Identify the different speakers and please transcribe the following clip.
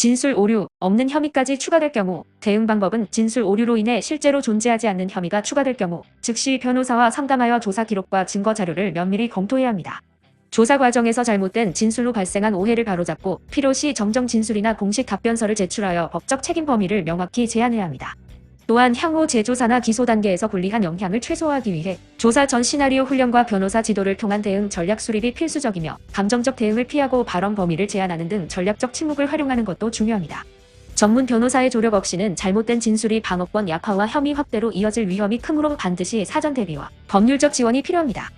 Speaker 1: 진술 오류, 없는 혐의까지 추가될 경우 대응 방법은 진술 오류로 인해 실제로 존재하지 않는 혐의가 추가될 경우 즉시 변호사와 상담하여 조사 기록과 증거 자료를 면밀히 검토해야 합니다. 조사 과정에서 잘못된 진술로 발생한 오해를 바로잡고 필요시 정정 진술이나 공식 답변서를 제출하여 법적 책임 범위를 명확히 제한해야 합니다. 또한 향후 재조사나 기소 단계에서 불리한 영향을 최소화하기 위해 조사 전 시나리오 훈련과 변호사 지도를 통한 대응 전략 수립이 필수적이며 감정적 대응을 피하고 발언 범위를 제한하는 등 전략적 침묵을 활용하는 것도 중요합니다. 전문 변호사의 조력 없이는 잘못된 진술이 방어권 약화와 혐의 확대로 이어질 위험이 크므로 반드시 사전 대비와 법률적 지원이 필요합니다.